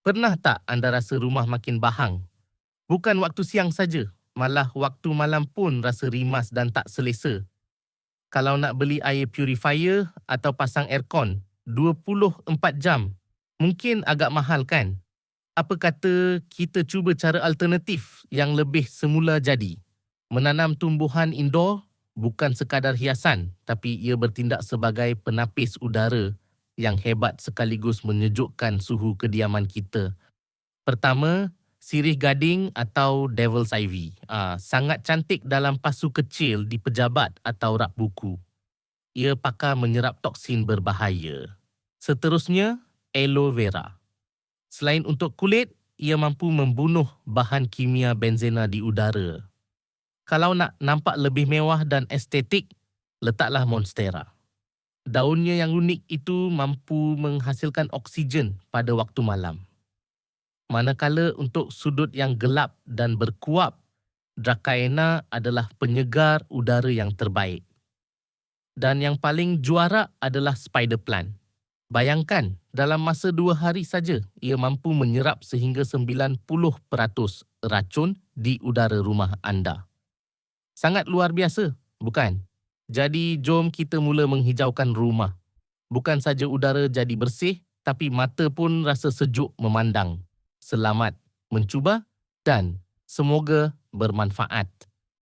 Pernah tak anda rasa rumah makin bahang? Bukan waktu siang saja, malah waktu malam pun rasa rimas dan tak selesa. Kalau nak beli air purifier atau pasang aircon 24 jam, mungkin agak mahal kan? Apa kata kita cuba cara alternatif yang lebih semula jadi? Menanam tumbuhan indoor bukan sekadar hiasan, tapi ia bertindak sebagai penapis udara yang hebat sekaligus menyejukkan suhu kediaman kita. Pertama, sirih gading atau devil's ivy. Ah, sangat cantik dalam pasu kecil di pejabat atau rak buku. Ia pakar menyerap toksin berbahaya. Seterusnya, aloe vera. Selain untuk kulit, ia mampu membunuh bahan kimia benzena di udara. Kalau nak nampak lebih mewah dan estetik, letaklah monstera. Daunnya yang unik itu mampu menghasilkan oksigen pada waktu malam. Manakala untuk sudut yang gelap dan berkuap, Dracaena adalah penyegar udara yang terbaik. Dan yang paling juara adalah spider plant. Bayangkan, dalam masa dua hari saja, ia mampu menyerap sehingga 90% racun di udara rumah anda. Sangat luar biasa, bukan? Jadi jom kita mula menghijaukan rumah. Bukan saja udara jadi bersih, tapi mata pun rasa sejuk memandang. Selamat mencuba dan semoga bermanfaat.